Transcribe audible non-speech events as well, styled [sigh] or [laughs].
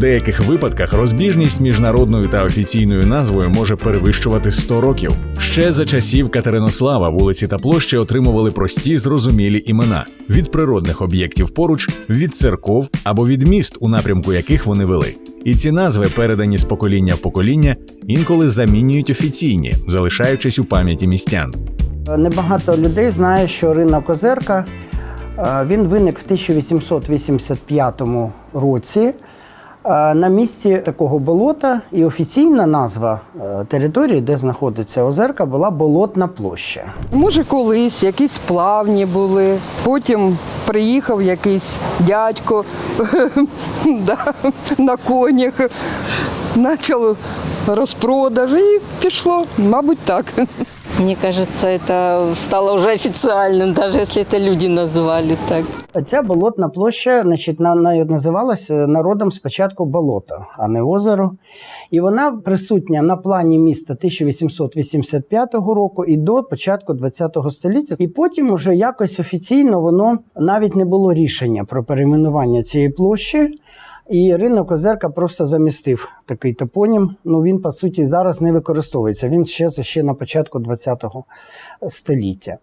деяких випадках розбіжність між народною та офіційною назвою може перевищувати 100 років. Ще за часів Катеринослава вулиці та площі отримували прості зрозумілі імена від природних об'єктів поруч, від церков або від міст, у напрямку яких вони вели. І ці назви, передані з покоління в покоління, інколи замінюють офіційні, залишаючись у пам'яті містян. Небагато людей знає, що ринок Озерка він виник в 1885 році на місці такого болота, і офіційна назва е, території, де знаходиться Озерка, була Болотна площа. Може, колись якісь плавні були, потім приїхав якийсь дядько [laughs] на конях, почав розпродаж і пішло, мабуть, так. Мне кажется, это стало уже официальным, даже если это люди назвали так. Ця болотна площа значить, на- на- називалася народом спочатку болото, а не озеро. І вона присутня на плані міста 1885 року і до початку ХХ століття. І потім уже якось офіційно воно навіть не було рішення про перейменування цієї площі. І ринок Озерка просто замістив такий топонім. Ну він по суті зараз не використовується. Він ще ще на початку ХХ століття.